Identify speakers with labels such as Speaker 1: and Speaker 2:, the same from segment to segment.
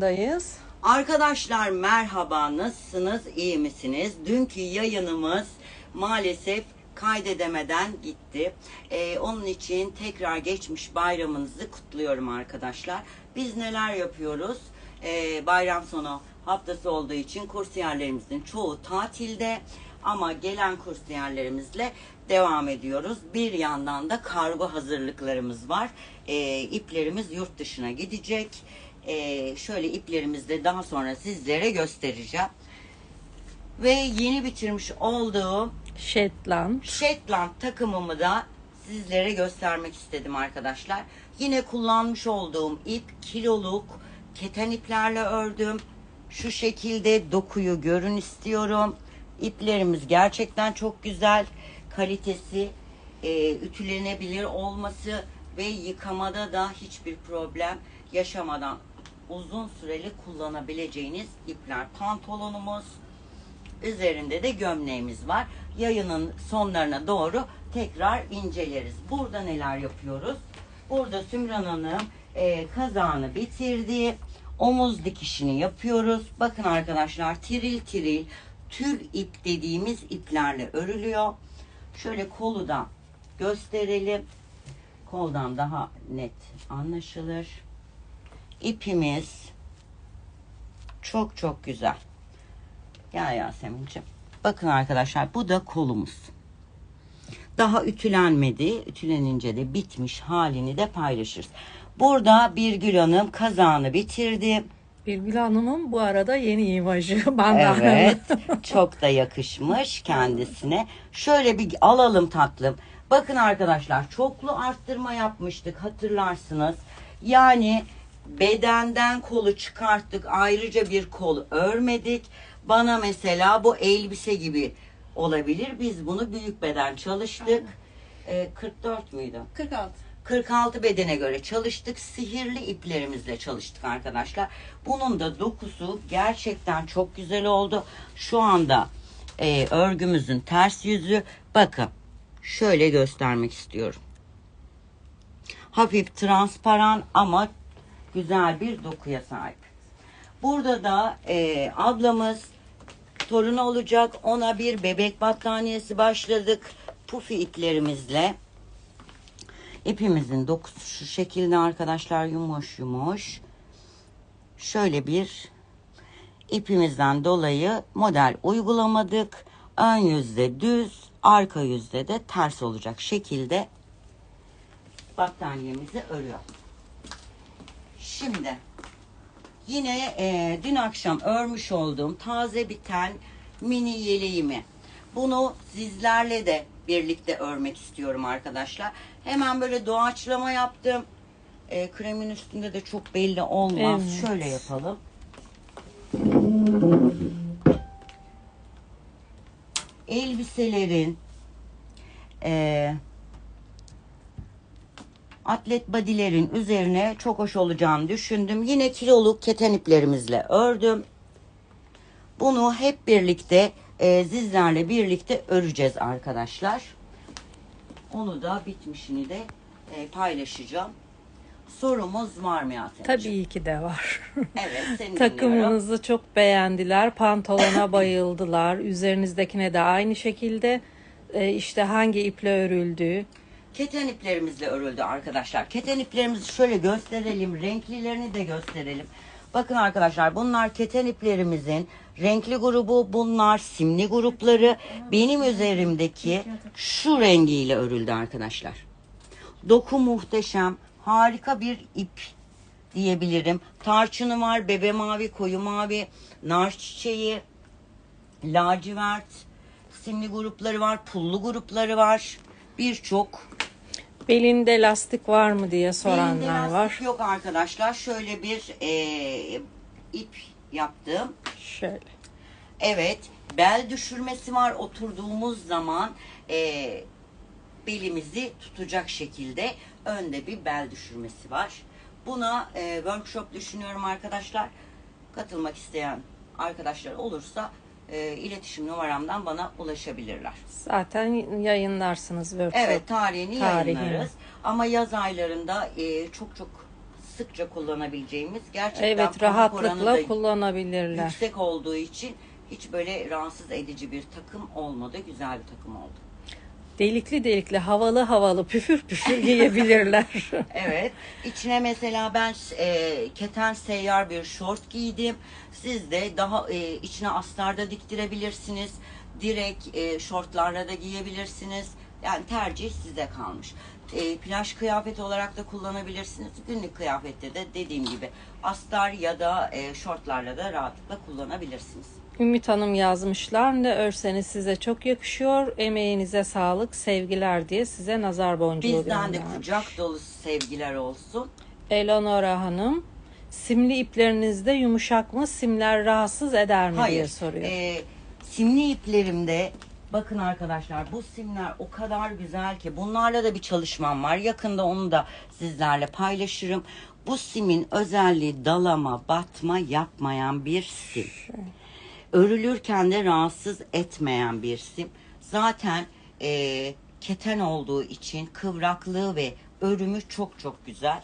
Speaker 1: Dayız.
Speaker 2: Arkadaşlar merhaba nasılsınız iyi misiniz? Dünkü yayınımız maalesef kaydedemeden gitti. Ee, onun için tekrar geçmiş bayramınızı kutluyorum arkadaşlar. Biz neler yapıyoruz? Ee, bayram sonu haftası olduğu için kursiyerlerimizin çoğu tatilde ama gelen kursiyerlerimizle devam ediyoruz. Bir yandan da kargo hazırlıklarımız var. Ee, iplerimiz yurt dışına gidecek. Ee, şöyle iplerimizi de daha sonra sizlere göstereceğim. Ve yeni bitirmiş olduğum
Speaker 1: Shetland.
Speaker 2: Shetland takımımı da sizlere göstermek istedim arkadaşlar. Yine kullanmış olduğum ip kiloluk keten iplerle ördüm. Şu şekilde dokuyu görün istiyorum. İplerimiz gerçekten çok güzel. Kalitesi, e, ütülenebilir olması ve yıkamada da hiçbir problem yaşamadan uzun süreli kullanabileceğiniz ipler. Pantolonumuz, Üzerinde de gömleğimiz var. Yayının sonlarına doğru tekrar inceleriz. Burada neler yapıyoruz? Burada Sümran Hanım e, kazağını bitirdi. Omuz dikişini yapıyoruz. Bakın arkadaşlar tiril tiril tül ip dediğimiz iplerle örülüyor. Şöyle kolu da gösterelim. Koldan daha net anlaşılır. İpimiz çok çok güzel. Gel Yasemin'ciğim. Bakın arkadaşlar bu da kolumuz. Daha ütülenmedi. Ütülenince de bitmiş halini de paylaşırız. Burada Birgül Hanım kazağını bitirdi.
Speaker 1: Birgül Hanım'ın bu arada yeni imajı. Bandana.
Speaker 2: Evet. çok da yakışmış kendisine. Şöyle bir alalım tatlım. Bakın arkadaşlar çoklu arttırma yapmıştık hatırlarsınız. Yani bedenden kolu çıkarttık. Ayrıca bir kol örmedik. Bana mesela bu elbise gibi olabilir. Biz bunu büyük beden çalıştık. Ee, 44 müydü?
Speaker 3: 46.
Speaker 2: 46 bedene göre çalıştık. Sihirli iplerimizle çalıştık arkadaşlar. Bunun da dokusu gerçekten çok güzel oldu. Şu anda e, örgümüzün ters yüzü. Bakın şöyle göstermek istiyorum. Hafif transparan ama güzel bir dokuya sahip. Burada da e, ablamız torunu olacak. Ona bir bebek battaniyesi başladık. Pufi iplerimizle. İpimizin dokusu şu şekilde arkadaşlar yumuş yumuş. Şöyle bir ipimizden dolayı model uygulamadık. Ön yüzde düz, arka yüzde de ters olacak şekilde battaniyemizi örüyor. Şimdi yine e, dün akşam örmüş olduğum taze biten mini yeleğimi. Bunu sizlerle de birlikte örmek istiyorum arkadaşlar. Hemen böyle doğaçlama yaptım. E, kremin üstünde de çok belli olmaz.
Speaker 1: Evet.
Speaker 2: Şöyle yapalım. Elbiselerin e, atlet bodylerin üzerine çok hoş olacağını düşündüm. Yine kiloluk keten iplerimizle ördüm. Bunu hep birlikte e, sizlerle birlikte öreceğiz arkadaşlar. Onu da bitmişini de e, paylaşacağım. Sorumuz var mı Yasemin'ciğim?
Speaker 1: Tabii ki de var.
Speaker 2: Evet seni dinliyorum.
Speaker 1: Takımınızı çok beğendiler. Pantolona bayıldılar. Üzerinizdekine de aynı şekilde e, işte hangi iple örüldüğü.
Speaker 2: Keten iplerimizle örüldü arkadaşlar. Keten iplerimizi şöyle gösterelim. Renklilerini de gösterelim. Bakın arkadaşlar bunlar keten iplerimizin renkli grubu. Bunlar simli grupları. Benim üzerimdeki şu rengiyle örüldü arkadaşlar. Doku muhteşem. Harika bir ip diyebilirim. Tarçını var, bebe mavi, koyu mavi, nar çiçeği, lacivert, simli grupları var, pullu grupları var. Birçok
Speaker 1: Belinde lastik var mı diye
Speaker 2: Belinde
Speaker 1: soranlar
Speaker 2: lastik
Speaker 1: var.
Speaker 2: Yok arkadaşlar şöyle bir e, ip yaptım.
Speaker 1: Şöyle.
Speaker 2: Evet bel düşürmesi var oturduğumuz zaman e, belimizi tutacak şekilde önde bir bel düşürmesi var. Buna e, workshop düşünüyorum arkadaşlar. Katılmak isteyen arkadaşlar olursa e, iletişim numaramdan bana ulaşabilirler.
Speaker 1: Zaten yayınlarsınız workshop.
Speaker 2: Evet tarihini
Speaker 1: Tarihini.
Speaker 2: yayınlarız. Ama yaz aylarında e, çok çok sıkça kullanabileceğimiz gerçekten
Speaker 1: Evet rahatlıkla kullanabilirler.
Speaker 2: yüksek olduğu için hiç böyle rahatsız edici bir takım olmadı. Güzel bir takım oldu.
Speaker 1: Delikli delikli havalı havalı püfür püfür giyebilirler.
Speaker 2: Evet. İçine mesela ben e, keten seyyar bir şort giydim. Siz de daha e, içine astarda diktirebilirsiniz. Direkt e, şortlarla da giyebilirsiniz. Yani tercih size kalmış. E, plaj kıyafeti olarak da kullanabilirsiniz. Günlük kıyafette de dediğim gibi astar ya da e, şortlarla da rahatlıkla kullanabilirsiniz.
Speaker 1: Ümit Hanım yazmışlar. Ne örseniz size çok yakışıyor. Emeğinize sağlık, sevgiler diye size nazar boncuğu
Speaker 2: Bizden de
Speaker 1: göndermiş.
Speaker 2: kucak dolusu sevgiler olsun.
Speaker 1: Eleonora Hanım. Simli iplerinizde yumuşak mı? Simler rahatsız eder mi diye
Speaker 2: Hayır.
Speaker 1: soruyor.
Speaker 2: Ee, simli iplerimde bakın arkadaşlar bu simler o kadar güzel ki bunlarla da bir çalışmam var. Yakında onu da sizlerle paylaşırım. Bu simin özelliği dalama, batma yapmayan bir sim. Örülürken de rahatsız etmeyen bir sim. Zaten e, keten olduğu için kıvraklığı ve örümü çok çok güzel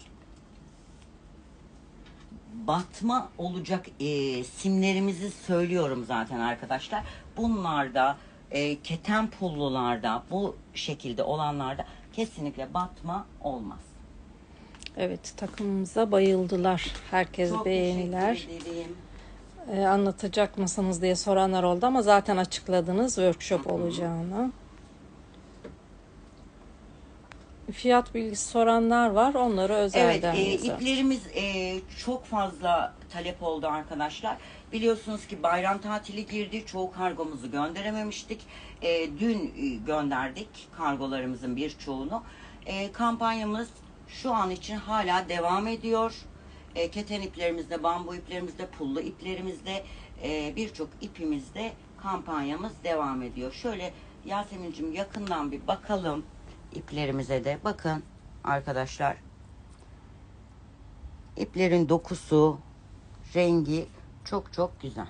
Speaker 2: batma olacak e, simlerimizi söylüyorum zaten arkadaşlar. Bunlarda e, keten pullularda bu şekilde olanlarda kesinlikle batma olmaz.
Speaker 1: Evet takımımıza bayıldılar. Herkes
Speaker 2: Çok
Speaker 1: beğeniler.
Speaker 2: teşekkür ederim.
Speaker 1: Ee, anlatacak mısınız diye soranlar oldu ama zaten açıkladınız workshop olacağını. Fiyat bilgisi soranlar var. Onları
Speaker 2: Evet,
Speaker 1: özelden
Speaker 2: e,
Speaker 1: yazın.
Speaker 2: iplerimiz e, çok fazla talep oldu arkadaşlar. Biliyorsunuz ki bayram tatili girdi. Çoğu kargomuzu gönderememiştik. E, dün e, gönderdik kargolarımızın birçoğunu. E, kampanyamız şu an için hala devam ediyor. E, keten iplerimizde, bambu iplerimizde, pullu iplerimizde, e, birçok ipimizde kampanyamız devam ediyor. Şöyle Yasemin'cim yakından bir bakalım iplerimize de. Bakın arkadaşlar. İplerin dokusu, rengi çok çok güzel.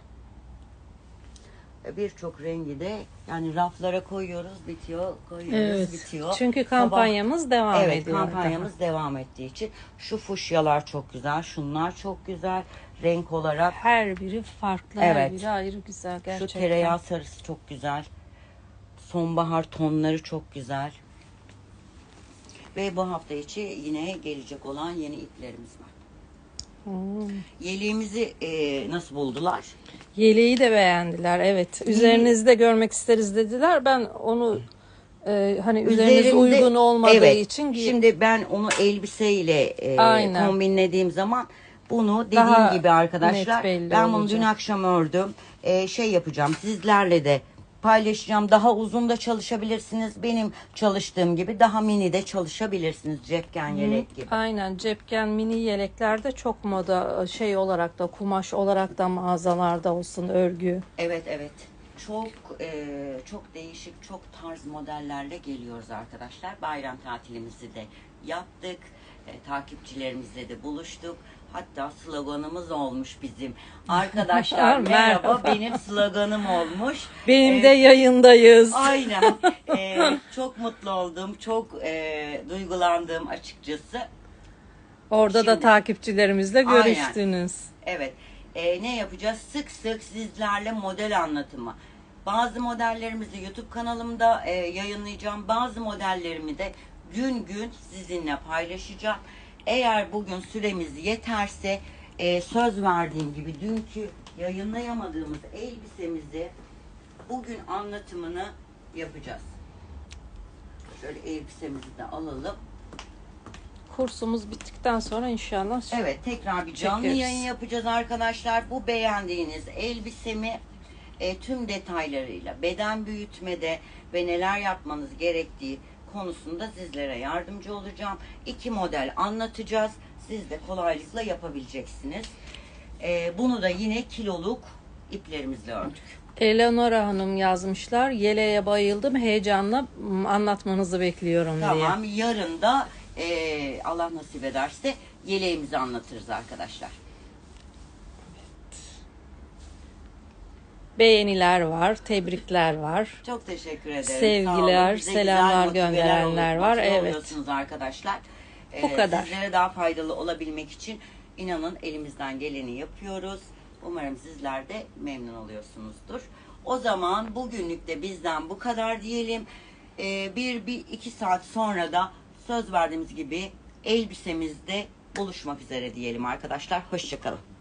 Speaker 2: Birçok rengi de yani raflara koyuyoruz, bitiyor, koyuyoruz,
Speaker 1: Evet.
Speaker 2: bitiyor.
Speaker 1: Çünkü
Speaker 2: Sabah-
Speaker 1: kampanyamız devam
Speaker 2: Evet,
Speaker 1: ediyor.
Speaker 2: kampanyamız devam ettiği için şu fuşyalar çok güzel, şunlar çok güzel. Renk olarak
Speaker 1: Her biri farklı, her
Speaker 2: Evet.
Speaker 1: biri ayrı güzel gerçekten.
Speaker 2: şu tereyağı sarısı çok güzel. Sonbahar tonları çok güzel. Ve bu hafta içi yine gelecek olan yeni iplerimiz var.
Speaker 1: Hmm.
Speaker 2: Yeleğimizi e, nasıl buldular?
Speaker 1: Yeleği de beğendiler. Evet. Üzerinizde görmek isteriz dediler. Ben onu e, hani üzeriniz
Speaker 2: Üzerinde-
Speaker 1: uygun olmadığı
Speaker 2: Evet,
Speaker 1: için giy-
Speaker 2: Şimdi ben onu elbiseyle e,
Speaker 1: Aynen.
Speaker 2: kombinlediğim zaman bunu dediğim
Speaker 1: Daha
Speaker 2: gibi arkadaşlar
Speaker 1: belli
Speaker 2: ben bunu
Speaker 1: olacak.
Speaker 2: dün akşam ördüm. E, şey yapacağım sizlerle de paylaşacağım. Daha uzun da çalışabilirsiniz. Benim çalıştığım gibi daha mini de çalışabilirsiniz. Cepken yelek gibi.
Speaker 1: Aynen cepken mini yeleklerde çok moda şey olarak da kumaş olarak da mağazalarda olsun örgü.
Speaker 2: Evet evet. Çok e, çok değişik, çok tarz modellerle geliyoruz arkadaşlar. Bayram tatilimizi de yaptık. E, takipçilerimizle de buluştuk. Hatta sloganımız olmuş bizim. Arkadaşlar merhaba, benim sloganım olmuş.
Speaker 1: Benim
Speaker 2: E,
Speaker 1: de yayındayız.
Speaker 2: Aynen. E, çok mutlu oldum. Çok e, duygulandım açıkçası.
Speaker 1: Orada da
Speaker 2: Şimdi-
Speaker 1: takipçilerimizle
Speaker 2: Aynen.
Speaker 1: görüştünüz.
Speaker 2: Evet. Ee, ne yapacağız? Sık sık sizlerle model anlatımı. Bazı modellerimizi YouTube kanalımda e, yayınlayacağım. Bazı modellerimi de gün gün sizinle paylaşacağım. Eğer bugün süremiz yeterse e, söz verdiğim gibi dünkü yayınlayamadığımız elbisemizi bugün anlatımını yapacağız. Şöyle elbisemizi de alalım.
Speaker 1: Kursumuz bittikten sonra inşallah
Speaker 2: Evet tekrar bir canlı
Speaker 1: Çekeriz.
Speaker 2: yayın yapacağız arkadaşlar. Bu beğendiğiniz elbisemi e, tüm detaylarıyla beden büyütmede ve neler yapmanız gerektiği konusunda sizlere yardımcı olacağım. İki model anlatacağız. Siz de kolaylıkla yapabileceksiniz. E, bunu da yine kiloluk iplerimizle ördük.
Speaker 1: Eleonora Hanım yazmışlar. Yeleğe bayıldım. Heyecanla anlatmanızı bekliyorum diye.
Speaker 2: Tamam yarın da e, Allah nasip ederse yeleğimizi anlatırız arkadaşlar.
Speaker 1: Beğeniler var, tebrikler var.
Speaker 2: Çok teşekkür ederim.
Speaker 1: Sevgiler,
Speaker 2: Sağ olun. Bize
Speaker 1: selamlar gönderenler var. Evet.
Speaker 2: arkadaşlar.
Speaker 1: Bu
Speaker 2: Ee,
Speaker 1: kadar.
Speaker 2: Sizlere daha faydalı olabilmek için inanın elimizden geleni yapıyoruz. Umarım sizler de memnun oluyorsunuzdur. O zaman bugünlük de bizden bu kadar diyelim. Ee, bir, bir iki saat sonra da söz verdiğimiz gibi elbisemizde buluşmak üzere diyelim arkadaşlar. Hoşçakalın.